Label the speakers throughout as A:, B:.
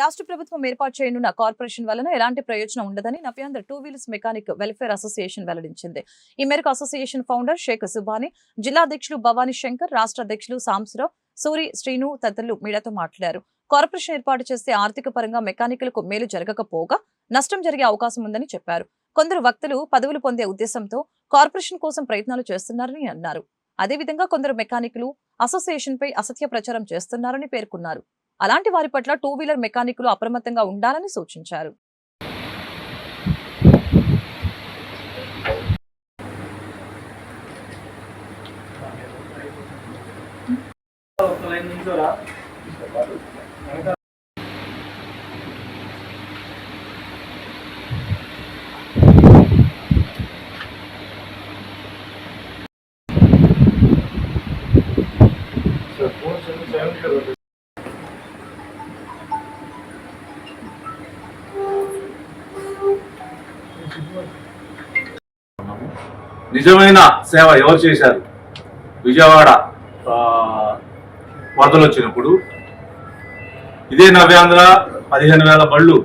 A: రాష్ట్ర ప్రభుత్వం ఏర్పాటు చేయనున్న కార్పొరేషన్ వలన ఎలాంటి ప్రయోజనం ఉండదని Navyandhra two wheelers mechanic welfare association వెల్లడించింది. ఈ మేరకు అసోసియేషన్ ఫౌండర్ షేక్ సుబాని జిల్లా అధ్యక్షులు భవానీ శంకర్ రాష్ట్ర అధ్యక్షులు సాంసరావు సూరి శ్రీను తదితరులు మీడియాతో మాట్లాడారు. కార్పొరేషన్ ఏర్పాటు చేస్తే ఆర్థిక పరంగా మెకానికులకు మేలు జరగకపోగా నష్టం జరిగే అవకాశం ఉందని చెప్పారు. కొందరు వక్తలు పదవులు పొందే ఉద్దేశంతో కార్పొరేషన్ కోసం ప్రయత్నాలు చేస్తున్నారని అన్నారు. అదేవిధంగా కొందరు మెకానికులు అసోసియేషన్ పై అసత్య ప్రచారం చేస్తున్నారని పేర్కొన్నారు. అలాంటి వారి పట్ల టూ వీలర్ మెకానిక్లు అప్రమత్తంగా ఉండాలని సూచించారు.
B: నిజమైన సేవ ఎవరు చేశారు? విజయవాడ వరదలు వచ్చినప్పుడు. ఇదే నవ్యాంధ్ర పదిహేను వేల బళ్ళు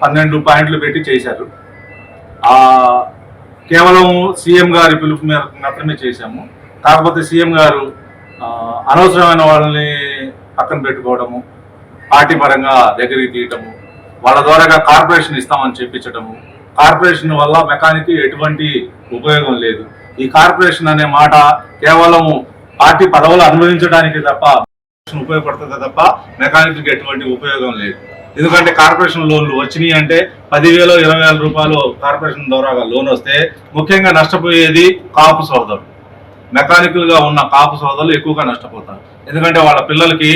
B: పన్నెండు పాయింట్లు పెట్టి చేశారు. ఆ కేవలం సీఎం గారి పిలుపు మేరకు మాత్రమే చేశాము. కాకపోతే సీఎం గారు అనవసరమైన వాళ్ళని పక్కన పెట్టుకోవడము పార్టీ పరంగా దగ్గరికి తీయటము వాళ్ళ ద్వారా కార్పొరేషన్ ఇస్తామని చెప్పించటము కార్పొరేషన్ వల్ల మెకానిక్ ఎటువంటి ఉపయోగం లేదు. ఈ కార్పొరేషన్ అనే మాట కేవలం పార్టీ పదవులు అనుభవించడానికి తప్ప ఉపయోగపడుతుంది తప్ప మెకానిక్ ఎటువంటి ఉపయోగం లేదు. ఎందుకంటే కార్పొరేషన్ లోన్లు వచ్చినాయి అంటే పదివేలు ఇరవై వేల రూపాయలు కార్పొరేషన్ ద్వారా లోన్ వస్తే ముఖ్యంగా నష్టపోయేది కాపు సోదరులు. మెకానికల్గా ఉన్న కాపు సోదరులు ఎక్కువగా నష్టపోతారు. ఎందుకంటే వాళ్ళ పిల్లలకి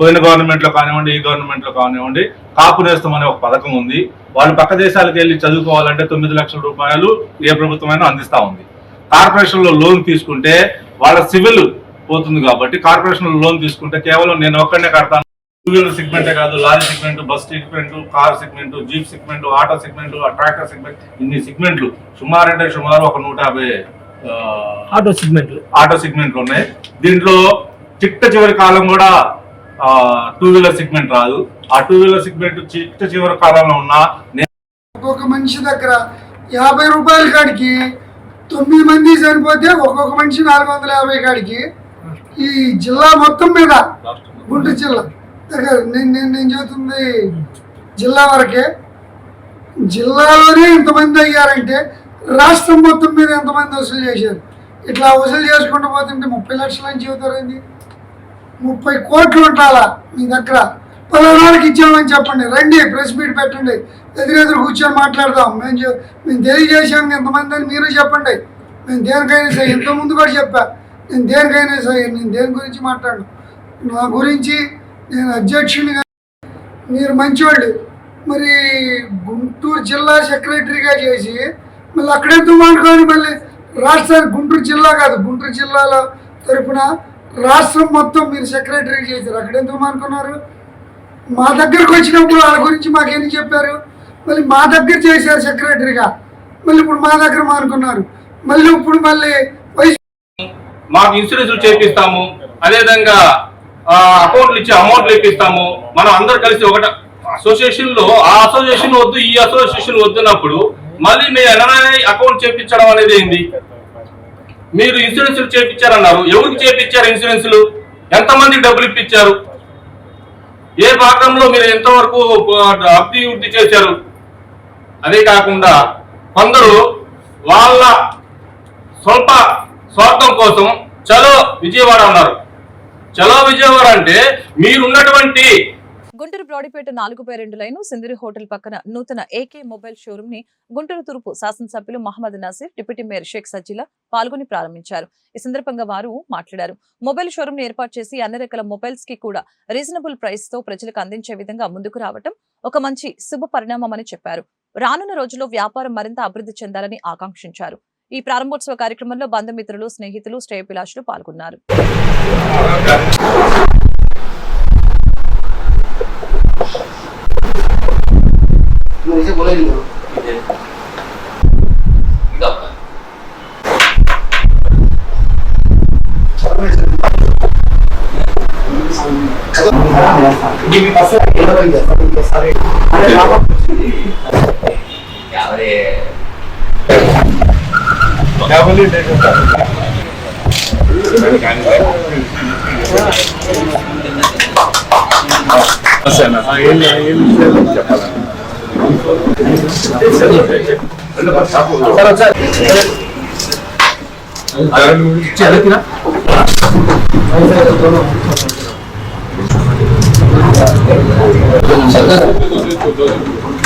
B: పోయిన గవర్నమెంట్లో కానివ్వండి ఈ గవర్నమెంట్లో కానివ్వండి కాపు నేస్తం అనే ఒక పథకం ఉంది. వాళ్ళు పక్క దేశాలకు వెళ్ళి చదువుకోవాలంటే తొమ్మిది లక్షల రూపాయలు ఏ ప్రభుత్వమైనా అందిస్తా ఉంది. కార్పొరేషన్లో లోన్ తీసుకుంటే వాళ్ళ సివిల్ పోతుంది కాబట్టి కార్పొరేషన్లో లోన్ తీసుకుంటే కేవలం నేను ఒక్కడనే కడతాను. టూ వీలర్ సెగ్మెంటే కాదు lorry segment bus segment car segment jeep segment auto segment tractor segment ఇన్ని సెగ్మెంట్లు సుమారు అంటే సుమారు ఒక నూట యాభై
C: ఆటో సెగ్మెంట్లు
B: ఆటో సెగ్మెంట్లు ఉన్నాయి. దీంట్లో చిట్ట చివరి కాలం కూడా టూ వీలర్ సెగ్మెంట్ రాదు. ఆ టూ వీలర్ సెగ్మెంట్ చిట్ట చివరి కాలంలో ఉన్న
D: ఒక్కొక్క మనిషి దగ్గర యాభై రూపాయల కాడికి తొమ్మిది మంది సరిపోతే ఒక్కొక్క మనిషి నాలుగు వందల యాభై కాడికి ఈ జిల్లా మొత్తం మీద గుంటూరు జిల్లా. దగ్గర నేను నేను నేను చెబుతుంది జిల్లా వరకే. జిల్లాలోనే ఇంతమంది అయ్యారంటే రాష్ట్రం మొత్తం మీద ఎంతమంది వసూలు చేశారు? ఇట్లా వసూలు చేసుకుంటూ పోతుంటే ముప్పై లక్షలు అని చెబుతారండి ముప్పై కోట్లు ఉండాలా మీ దగ్గర. పలానాళ్ళకి ఇచ్చామని చెప్పండి. రండి ప్రెస్ మీట్ పెట్టండి. ఎదురెదురు కూర్చొని మాట్లాడదాం. మేము మేము తెలియజేసాం ఎంతమంది అని మీరు చెప్పండి. నేను దేనికైనా సరే ఇంతకుముందు కూడా చెప్పా. నేను దేనికైనా సరే నేను దేని గురించి మాట్లాడను? నా గురించి నేను అధ్యక్షునిగా మీరు మంచివాళ్ళు మరి గుంటూరు జిల్లా సెక్రటరీగా చేసి మళ్ళీ అక్కడెందుకు మాట్లాడుకొని మళ్ళీ రాష్ట్రానికి గుంటూరు జిల్లా కాదు గుంటూరు జిల్లాలో తరపున రాష్ట్రం మొత్తం మీరు సెక్రటరీ చేశారు. అక్కడ ఎందుకు అనుకున్నారు మా దగ్గరకు వచ్చినప్పుడు వాళ్ళ గురించి మాకేం చెప్పారు? మళ్ళీ మా దగ్గర చేశారు సెక్రటరీగా. మళ్ళీ ఇప్పుడు మా దగ్గర మానుకున్నారు. మళ్ళీ ఇప్పుడు మళ్ళీ
E: మాకు ఇన్సూరెన్స్ చేపిస్తాము. అదేవిధంగా ఆ, అకౌంట్లు ఇచ్చి అమౌంట్లు ఇప్పిస్తాము. మనం అందరు కలిసి ఒకట అసోసియేషన్లో ఆ అసోసియేషన్ వద్దు ఈ అసోసియేషన్ వద్దున్నప్పుడు మళ్ళీ మీ ఎన్ఆర్ఐ అకౌంట్ చేపించడం అనేది ఏంది? మీరు ఇన్సూరెన్స్ చేపించారన్నారు. ఎవరికి చేపించారు ఇన్సూరెన్స్లు? ఎంతమందికి డబ్బులు ఇప్పించారు? ఏ భాగంలో మీరు ఎంతవరకు అభివృద్ధి చేశారు? అదే కాకుండా కొందరు వాళ్ళ స్వల్ప స్వార్థం కోసం చలో విజయవాడ అన్నారు. చలో విజయవాడ అంటే మీరున్నటువంటి
A: గుంటూరు బ్రాడీపేట నాలుగు బై రెండు లైను సింధురి హోటల్ పక్కన నూతన ఏకే మొబైల్ షోరూమ్ని గుంటూరు తూర్పు శాసనసభ్యులు మహమ్మద్ నసీర్ డిప్యూటీ మేయర్ షేక్ సజీలా పాల్గొని ప్రారంభించారు. ఈ సందర్భంగా వారు మాట్లాడారు. మొబైల్ షోరూమ్ని ఏర్పాటు చేసి అన్ని రకాల మొబైల్స్కి కూడా రీజనబుల్ ప్రైస్తో ప్రజలకు అందించే విధంగా ముందుకు రావటం ఒక మంచి శుభ పరిణామమని చెప్పారు. రానున్న రోజుల్లో వ్యాపారం మరింత అభివృద్ధి చెందాలని ఆకాంక్షించారు. ఈ ప్రారంభోత్సవ కార్యక్రమంలో బంధుమిత్రులు స్నేహితులు శ్రేయభిలాషులు పాల్గొన్నారు.
C: 떨리고.
F: 이제. 응답. Mi pasó que no lo iba a saber. Abre.
B: Ya volví de contar. చెప్పాలి
F: 죽지 않았기나?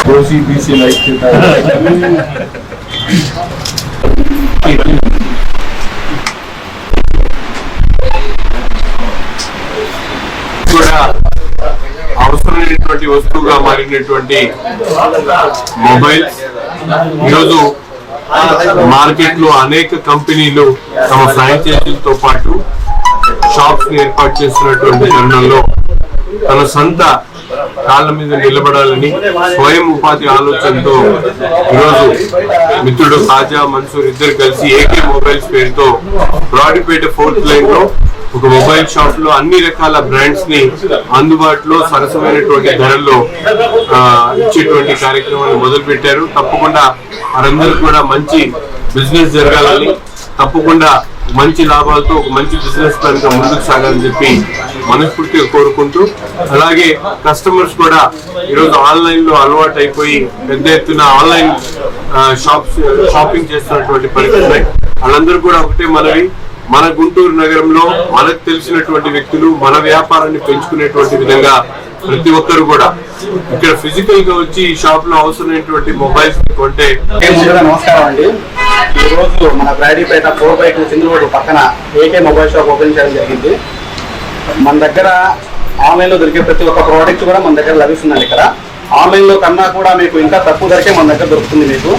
C: 도시 비시 나이트 다 అవసరమైనటువంటి వస్తువుగా మారినటువంటి మొబైల్. ఈరోజు మార్కెట్లో అనేక కంపెనీలు తమ ఫ్రాంచైజీలతో పాటు షాప్స్ని ఏర్పాటు చేస్తున్నటువంటి తరుణంలో తన సొంత కాళ్ళ మీద నిలబడాలని స్వయం ఉపాధి ఆలోచనతో ఈరోజు మిత్రుడు ఖాజా మన్సూర్ ఇద్దరు కలిసి ఏకే మొబైల్స్ పేరుతో బ్రాడీపేట ఫోర్త్ లైన్లో ఒక మొబైల్ షాప్లో అన్ని రకాల బ్రాండ్స్ని అందుబాటులో సరసమైనటువంటి ధరల్లో ఇచ్చేటువంటి కార్యక్రమాన్ని మొదలు పెట్టారు తప్పకుండా వారందరూ కూడా మంచి బిజినెస్ జరగాలని తప్పకుండా మంచి లాభాలతో ఒక మంచి బిజినెస్ ప్లాన్గా ముందుకు సాగాలని చెప్పి మనస్ఫూర్తిగా కోరుకుంటూ అలాగే కస్టమర్స్ కూడా ఈరోజు ఆన్లైన్లో అలవాటు అయిపోయి పెద్ద ఎత్తున ఆన్లైన్ షాప్స్ షాపింగ్ చేస్తున్నటువంటి పరిస్థితి ఉన్నాయి. వాళ్ళందరూ కూడా ఒకటే మనవి మన గుంటూరు నగరంలో మనకు తెలిసినటువంటి వ్యక్తులు మన వ్యాపారాన్ని పెంచుకునేటువంటి విధంగా ప్రతి ఒక్కరు కూడా ఇక్కడ ఫిజికల్గా వచ్చి ఈ షాప్లో అవసరమైనటువంటి మొబైల్స్ కొంటే
F: నమస్కారం అండి. ఈ మన Brodipet four by two single road పక్కన ఏకే మొబైల్ షాప్ ఓపెన్ చేయడం జరిగింది. మన దగ్గర ఆన్లైన్లో దొరికే ప్రతి ఒక్క ప్రోడక్ట్ కూడా మన దగ్గర లభిస్తుందండి ఇక్కడ. ఆన్లైన్లో కన్నా కూడా మీకు ఇంకా తక్కువ ధరకే మన దగ్గర దొరుకుతుంది మీకు.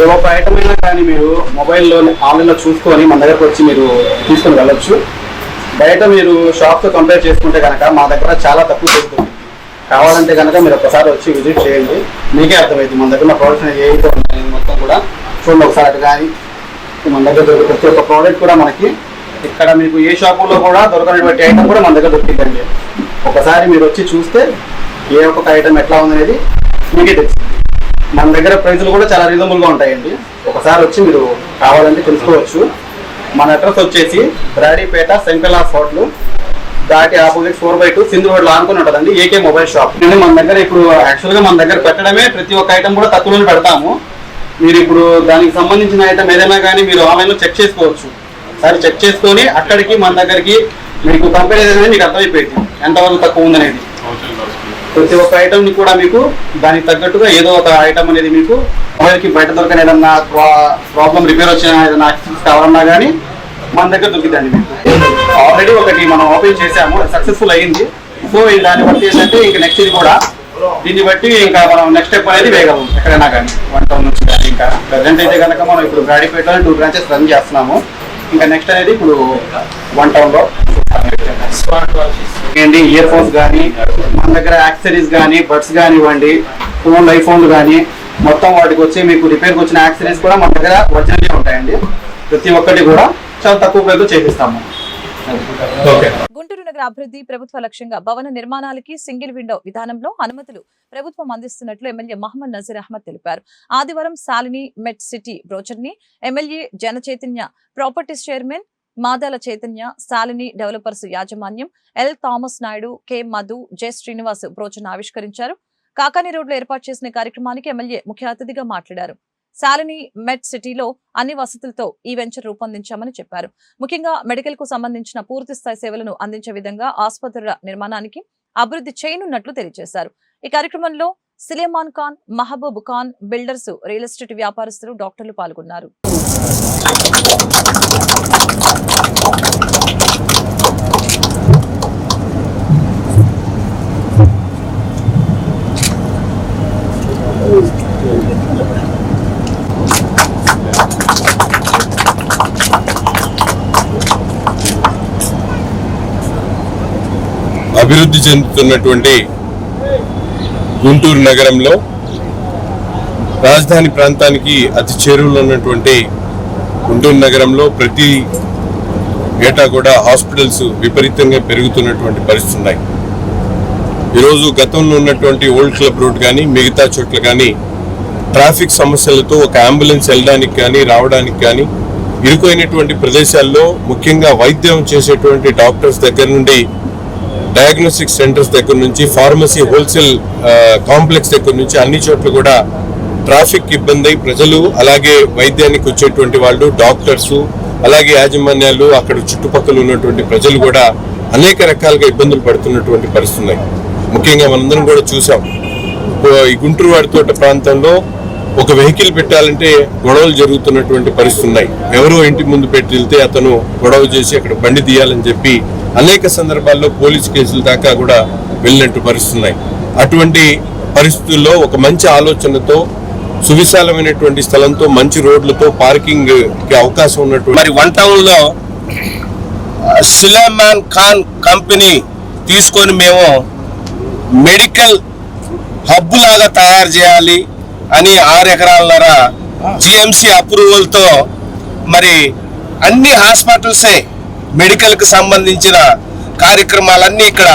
F: ఏ ఒక్క ఐటమ్ అయినా కానీ మీరు మొబైల్లో ఆన్లైన్లో చూసుకొని మన దగ్గరకు వచ్చి మీరు తీసుకొని వెళ్ళొచ్చు. బయట మీరు షాప్తో కంపేర్ చేసుకుంటే కనుక మా దగ్గర చాలా తక్కువ దొరుకుతుంది. కావాలంటే కనుక మీరు ఒకసారి వచ్చి విజిట్ చేయండి. మీకే అర్థమైంది మన దగ్గర ప్రొడక్షన్ ప్రోడక్ట్స్ ఏవైతే ఉన్నాయి మొత్తం కూడా. చూడండి ఒకసారి అటు కానీ మన దగ్గర దొరికే ప్రతి ఒక్క ప్రోడక్ట్ కూడా మనకి ఇక్కడ మీకు ఏ షాపులో కూడా దొరకనటువంటి ఐటమ్ కూడా మన దగ్గర దొరికిందండి. ఒకసారి మీరు వచ్చి చూస్తే ఏ ఒక్కొక్క ఐటమ్ ఎట్లా ఉందనేది మీకే తెలుస్తుంది. మన దగ్గర ప్రైజులు కూడా చాలా రీజనబుల్గా ఉంటాయండి. ఒకసారి వచ్చి మీరు కావాలంటే తెలుసుకోవచ్చు. మన అడ్రస్ వచ్చేసి బ్రాడీపేట సెంట్రల్ ఆఫ్ హోటల్. దాటి opposite four by two Sindhu రోడ్లో ఆనుకుని ఉంటుందండి. AK mobile shop. ఇది మన దగ్గర ఇప్పుడు యాక్చువల్గా మన దగ్గర పెట్టడమే ప్రతి ఒక్క ఐటమ్ కూడా తక్కువలో పెడతాము. మీరు ఇప్పుడు దానికి సంబంధించిన ఐటమ్ ఏదైనా కానీ మీరు ఆన్లైన్లో చెక్ చేసుకోవచ్చు. సరే చెక్ చేసుకొని అక్కడికి మన దగ్గరికి మీకు కంపెనీ ఏదైనా మీకు అర్థమైపోయింది. ఎంతవరకు తక్కువ ఉందనేది. ప్రతి ఒక్క ఐటమ్ని కూడా మీకు దానికి తగ్గట్టుగా ఏదో ఒక ఐటమ్ అనేది మీకు మొబైల్కి బయట దొరకని ఏదన్నా ప్రాబ్లం రిపేర్ వచ్చిన ఏదైనా కావాలన్నా కానీ మన దగ్గర దొరికిందండి మీకు. ఆల్రెడీ ఒకటి మనం ఓపెన్ చేసాము సక్సెస్ఫుల్ అయ్యింది సో దాన్ని బట్టి ఏంటంటే ఇంక నెక్స్ట్ ఇది కూడా దీన్ని బట్టి ఇంకా మనం నెక్స్ట్ స్టెప్ అనేది వేయగలం ఎక్కడైనా కానీ వన్ టౌన్ నుంచి కానీ ఇంకా. ప్రజెంట్ అయితే కనుక మనం ఇప్పుడు గాడిపేటలో టూ బ్రాంచెస్ రన్ చేస్తున్నాము. ఇంకా నెక్స్ట్ అనేది ఇప్పుడు వన్ టౌన్లో ఏంటి ఇయర్ ఫోన్స్ కానీ మన దగ్గర యాక్సరీస్ కానీ బడ్స్ కానివ్వండి ఫోన్ ఐఫోన్లు కానీ మొత్తం వాటికి వచ్చి మీకు రిపేర్కి వచ్చిన యాక్సరీస్ కూడా మన దగ్గర ఒరిజినల్గా ఉంటాయండి. ప్రతి ఒక్కటి కూడా చాలా తక్కువ ప్రైస్లో చేపిస్తాము.
A: ఓకే నగర అభివృద్ధి ప్రభుత్వ లక్ష్యంగా భవన నిర్మాణాలకి సింగిల్ విండో విధానంలో అనుమతులు ప్రభుత్వం అందిస్తున్నట్లు ఎమ్మెల్యే మహమ్మద్ నజీర్ అహ్మద్ తెలిపారు. ఆదివారం శాలిని మెట్ city బ్రోచర్ని MLA Jana Chaitanya properties chairman Madala Chaitanya Shalini developers యాజమాన్యం L Thomas Naidu K Madhu J Srinivas brochure ఆవిష్కరించారు. కాకాని రోడ్లో ఏర్పాటు చేసిన కార్యక్రమానికి ఎమ్మెల్యే ముఖ్య అతిథిగా మాట్లాడారు. శాలిని మెట్ సిటీలో అన్ని వసతులతో ఈ వెంచర్ రూపొందించామని చెప్పారు. ముఖ్యంగా మెడికల్కు సంబంధించిన పూర్తి స్థాయి సేవలను అందించే విధంగా ఆసుపత్రుల నిర్మాణానికి అభివృద్ధి చేయనున్నట్లు తెలియజేశారు. ఈ కార్యక్రమంలో Suleman Khan Mehboob Khan builders real estate వ్యాపారస్తులు డాక్టర్లు పాల్గొన్నారు.
C: అభివృద్ధి చెందుతున్నటువంటి గుంటూరు నగరంలో రాజధాని ప్రాంతానికి అతి చేరువలో ఉన్నటువంటి గుంటూరు నగరంలో ప్రతి ఏటా కూడా హాస్పిటల్స్ విపరీతంగా పెరుగుతున్నటువంటి పరిస్థితులు ఉన్నాయి. ఈరోజు గతంలో ఉన్నటువంటి ఓల్డ్ క్లబ్ రోడ్ కానీ మిగతా చోట్ల కానీ ట్రాఫిక్ సమస్యలతో ఒక అంబులెన్స్ వెళ్ళడానికి కానీ రావడానికి కానీ ఇరుకైనటువంటి ప్రదేశాల్లో ముఖ్యంగా వైద్యం చేసేటువంటి డాక్టర్స్ దగ్గర నుండి డయాగ్నోస్టిక్ సెంటర్స్ దగ్గర నుంచి ఫార్మసీ హోల్సేల్ కాంప్లెక్స్ దగ్గర నుంచి అన్ని చోట్ల కూడా ట్రాఫిక్ ఇబ్బంది. ప్రజలు అలాగే వైద్యానికి వచ్చేటువంటి వాళ్ళు డాక్టర్స్ అలాగే యాజమాన్యాలు అక్కడ చుట్టుపక్కల ఉన్నటువంటి ప్రజలు కూడా అనేక రకాలుగా ఇబ్బందులు పడుతున్నటువంటి పరిస్థితి ఉన్నాయి. ముఖ్యంగా మనందరం కూడా చూసాం. ఈ గుంటూరు వాడితోట ప్రాంతంలో ఒక వెహికల్ పెట్టాలంటే గొడవలు జరుగుతున్నటువంటి పరిస్థితి ఉన్నాయి. ఎవరో ఇంటి ముందు పెట్టి వెళ్తే అతను గొడవ చేసి అక్కడ బండి తీయాలని చెప్పి అనేక సందర్భాల్లో పోలీస్ కేసుల దాకా కూడా వెళ్ళినట్టు పరిస్థితి ఉన్నాయి అటువంటి పరిస్థితుల్లో ఒక మంచి ఆలోచనతో సువిశాలమైనటువంటి స్థలంతో మంచి రోడ్లతో పార్కింగ్కి అవకాశం ఉన్నటువంటి
G: మరి వన్ టౌన్లో సులేమాన్ ఖాన్ కంపెనీ తీసుకొని మేము మెడికల్ హబ్ లాగా తయారు చేయాలి అని ఆరు ఎకరాలన్నర జిఎంసి అప్రూవల్తో మరి అన్ని హాస్పిటల్సే మెడికల్కి సంబంధించిన కార్యక్రమాలన్నీ ఇక్కడ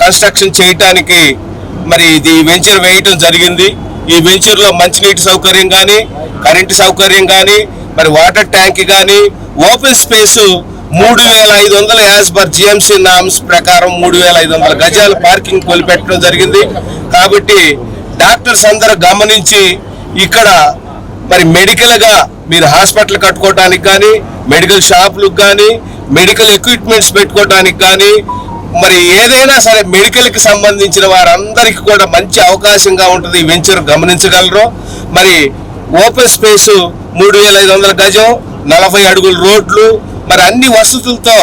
G: కన్స్ట్రక్షన్ చేయటానికి మరి ఇది వెంచర్ వేయటం జరిగింది. ఈ వెంచర్లో మంచినీటి సౌకర్యం కానీ కరెంటు సౌకర్యం కానీ మరి వాటర్ ట్యాంక్ కానీ ఓపెన్ స్పేస్ మూడు వేల ఐదు వందల యాజ్ పర్ జిఎంసీ నామ్స్ ప్రకారం మూడు వేల ఐదు వందల గజాల పార్కింగ్ కొలిపెట్టడం జరిగింది. కాబట్టి డాక్టర్స్ అందరూ గమనించి ఇక్కడ మరి మెడికల్గా మీరు హాస్పిటల్ కట్టుకోవడానికి కానీ మెడికల్ షాపులకు కానీ మెడికల్ ఎక్విప్మెంట్స్ పెట్టుకోవడానికి కానీ మరి ఏదైనా సరే మెడికల్కి సంబంధించిన వారందరికీ కూడా మంచి అవకాశంగా ఉంటుంది వెంచర్ గమనించగలరు. మరి ఓపెన్ స్పేస్ మూడు వేల ఐదు వందల గజం నలభై అడుగుల రోడ్లు మరి అన్ని వసతులతో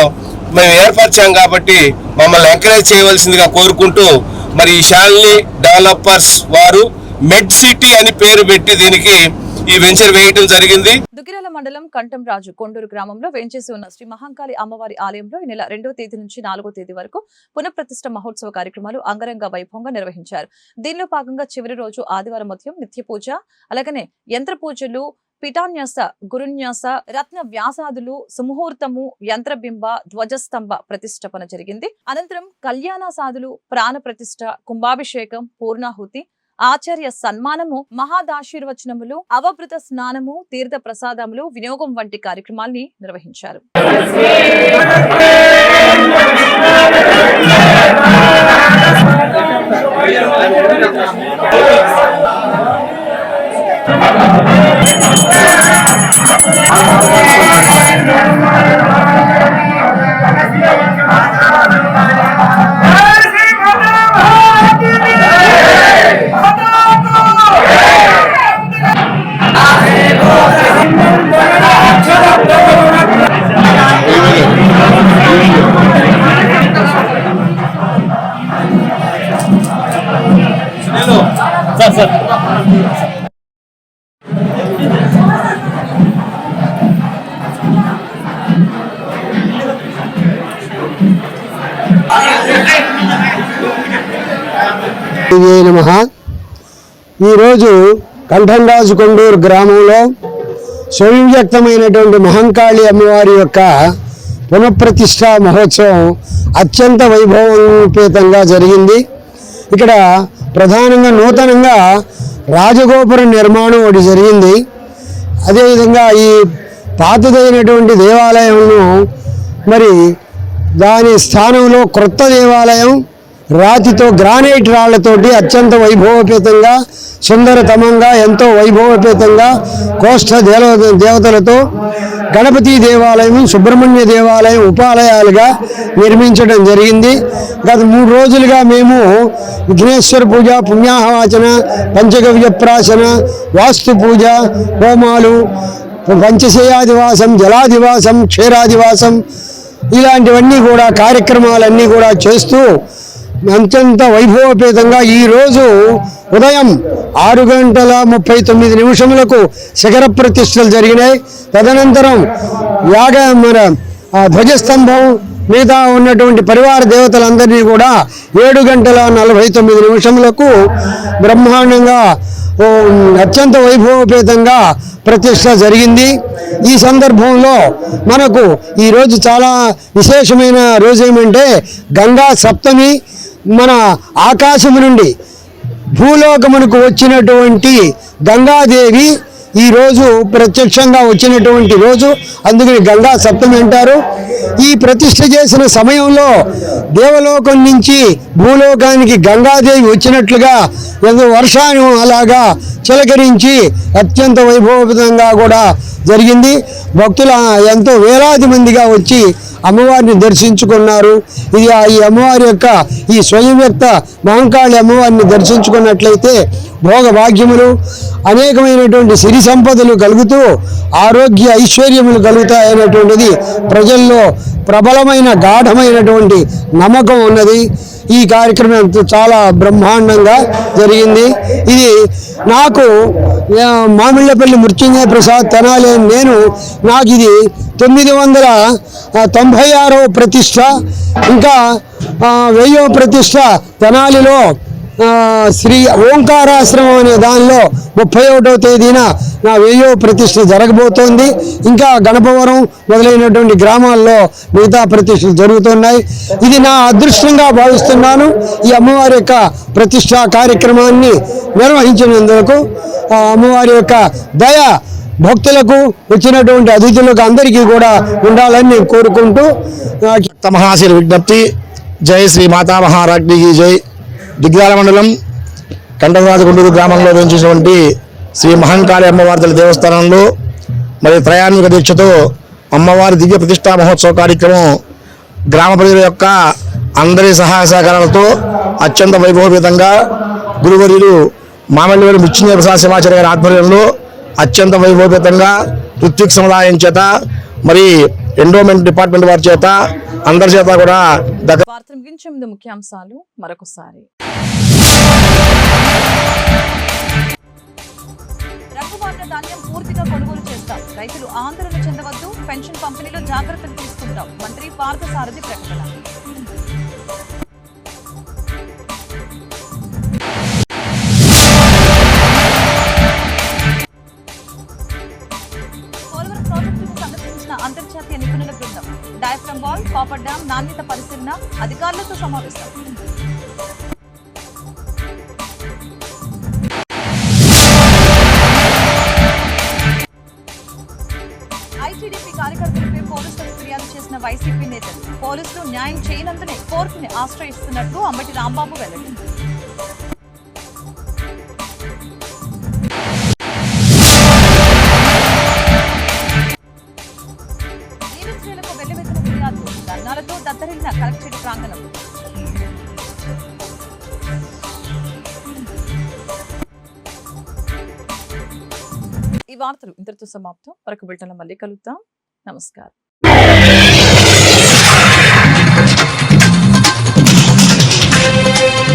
G: మేము ఏర్పరిచాం కాబట్టి మమ్మల్ని ఎంకరేజ్ చేయవలసిందిగా కోరుకుంటూ మరి ఈ శాలిని డెవలపర్స్ వారు మెడ్ సిటీ అని పేరు పెట్టి దీనికి ఈ వెంచర్ వేయటం జరిగింది.
A: దుగ్గిరాల మండలం కంఠంరాజు కొండూరు గ్రామంలో వేంచేసి ఉన్న శ్రీ మహంకాళి అమ్మవారి ఆలయంలో ఈ నెల రెండో తేదీ నుంచి నాలుగో తేదీ వరకు పునఃప్రతిష్ఠ మహోత్సవ కార్యక్రమాలు అంగరంగ వైభవంగా నిర్వహించారు. దీనిలో భాగంగా చివరి రోజు ఆదివారం ఉదయం నిత్య పూజ అలాగనే యంత్ర పూజలు పిఠాన్యాస గురున్యాస రత్న వ్యాసాదులు సుముహూర్తము యంత్రబింబ ధ్వజస్తంభ ప్రతిష్టపన జరిగింది. అనంతరం కళ్యాణ సాధులు ప్రాణ ప్రతిష్ట కుంభాభిషేకం పూర్ణాహుతి ఆచార్య సన్మానము మహాదాశీర్వచనములు అవభృత స్నానము తీర్థ ప్రసాదములు వినియోగం వంటి కార్యక్రమాల్ని నిర్వహించారు.
H: దేవే నమ. ఈరోజు కంఠంరాజు కొండూరు గ్రామంలో సువ్యక్తమైనటువంటి మహంకాళి అమ్మవారి యొక్క పునఃప్రతిష్ఠ మహోత్సవం అత్యంత వైభవోపేతంగా జరిగింది. ఇక్కడ ప్రధానంగా నూతనంగా రాజగోపుర నిర్మాణం ఒకటి జరిగింది. అదేవిధంగా ఈ పాతదైనటువంటి దేవాలయంను మరి దాని స్థానంలో క్రొత్త దేవాలయం రాతితో గ్రానైట్ రాళ్ళతోటి అత్యంత వైభవపేతంగా సుందరతమంగా ఎంతో వైభవపేతంగా కోష్ఠ దేవ దేవతలతో గణపతి దేవాలయం సుబ్రహ్మణ్య దేవాలయం ఉపాలయాలుగా నిర్మించడం జరిగింది. గత మూడు రోజులుగా మేము విఘ్నేశ్వర పూజ పుణ్యాహవాచన పంచగవ్య ప్రాసన వాస్తు పూజ హోమాలు పంచశయాదివాసం జలాదివాసం క్షీరాదివాసం ఇలాంటివన్నీ కూడా కార్యక్రమాలన్నీ కూడా చేస్తూ అత్యంత వైభవపేతంగా ఈరోజు ఉదయం ఆరు గంటల ముప్పై తొమ్మిది నిమిషములకు శిఖర ప్రతిష్టలు జరిగినాయి. తదనంతరం యాగ మన ధ్వజస్తంభం మిగతా ఉన్నటువంటి పరివార దేవతలందరినీ కూడా ఏడు గంటల నలభై తొమ్మిది నిమిషములకు బ్రహ్మాండంగా అత్యంత వైభవపేతంగా ప్రతిష్ట జరిగింది. ఈ సందర్భంలో మనకు ఈరోజు చాలా విశేషమైన రోజు ఏమంటే గంగా సప్తమి మన ఆకాశము నుండి భూలోకమునకు వచ్చినటువంటి గంగాదేవి ఈ రోజు ప్రత్యక్షంగా వచ్చినటువంటి రోజు అందుకని గంగా సప్తమి అంటారు. ఈ ప్రతిష్ట చేసిన సమయంలో దేవలోకం నుంచి భూలోకానికి గంగాదేవి వచ్చినట్లుగా ఎంతో వర్షాన్ని అలాగా చిలకరించి అత్యంత వైభవపేతంగా కూడా జరిగింది. భక్తుల ఎంతో వేలాది మందిగా వచ్చి అమ్మవారిని దర్శించుకున్నారు. ఇది ఈ అమ్మవారి యొక్క ఈ స్వయం వ్యక్త మహంకాళి అమ్మవారిని దర్శించుకున్నట్లయితే భోగ భాగ్యములు అనేకమైనటువంటి సిరి సంపదలు కలుగుతూ ఆరోగ్య ఐశ్వర్యములు కలుగుతాయనేటువంటిది ప్రజల్లో ప్రబలమైన గాఢమైనటువంటి నమ్మకం ఉన్నది. ఈ కార్యక్రమం చాలా బ్రహ్మాండంగా జరిగింది. ఇది నాకు మామిళ్ళపల్లి మృత్యుంజయ ప్రసాద్ తెనాలి అని నేను నాకు ఇది తొమ్మిది వందల తొంభై ఆరవ ప్రతిష్ట ఇంకా వెయ్యో ప్రతిష్ట తెనాలిలో శ్రీ ఓంకారాశ్రమం అనే దానిలో ముప్పై ఒకటవ తేదీన నా వెయ్యో ప్రతిష్ట జరగబోతోంది. ఇంకా గణపవరం మొదలైనటువంటి గ్రామాల్లో మిగతా ప్రతిష్టలు జరుగుతున్నాయి. ఇది నా అదృష్టంగా భావిస్తున్నాను. ఈ అమ్మవారి యొక్క ప్రతిష్టా కార్యక్రమాన్ని నిర్వహించినందుకు ఆ అమ్మవారి యొక్క దయ భక్తులకు వచ్చినటువంటి అతిథులకు అందరికీ కూడా ఉండాలని నేను కోరుకుంటూ
I: మహాశీల విజ్ఞప్తి. జై శ్రీ మాతా మహారాజ్ని జై. దిగ్గాల మండలం కండరాజగుండూరు గ్రామంలో వేయించినటువంటి శ్రీ మహంకాళి అమ్మవారి దేవస్థానంలో మరి త్రయాణిక దీక్షతో అమ్మవారి దివ్య ప్రతిష్టా మహోత్సవ కార్యక్రమం గ్రామ ప్రజల యొక్క అందరి సహాయ సహకారాలతో అత్యంత వైభవపేతంగా గురువర్యులు మామల్లివేలు మిచ్చినే ప్రసాద్ శివాచార్య గారి ఆధ్వర్యంలో అత్యంత వైభవపేతంగా ఋత్విక్ సముదాయం చేత మరి ఎండోమెంట్ డిపార్ట్మెంట్ వారి చేత అందరి చేత కూడా దగ్గర
A: ముఖ్యాంశాలు మరొకసారి. ధాన్యం పూర్తిగా కొనుగోలు చేస్తాం. రైతులు ఆందోళన చెందవద్దు పెన్షన్ పంపిణీలో జాగ్రత్తలు తీసుకుంటాం మంత్రి పార్థసారథి ప్రకటన. అంతర్జాతీయ నిపుణుల బృందం. డయాఫ్రమ్ బాల్ కాపర్ డ్యామ్ నాణ్యత పరిశీలన అధికారులతో సమావేశం. న్యాయం చేయనందునే కోర్టుని ఆశ్రయిస్తున్నట్లు అంబటి రాంబాబు వెల్లడి. జీవశ్రీలకు వెల్లువెత్తిన ఫిర్యాదు ధర్నాలతో దద్దరిల్లిన కలెక్టరేట్ ప్రాంగణం. ఈ వార్తలు ఇంతటితో సమాప్తం. మరొక బిల్టన్లో మళ్ళీ కలుద్దాం. నమస్కారం. Thank you.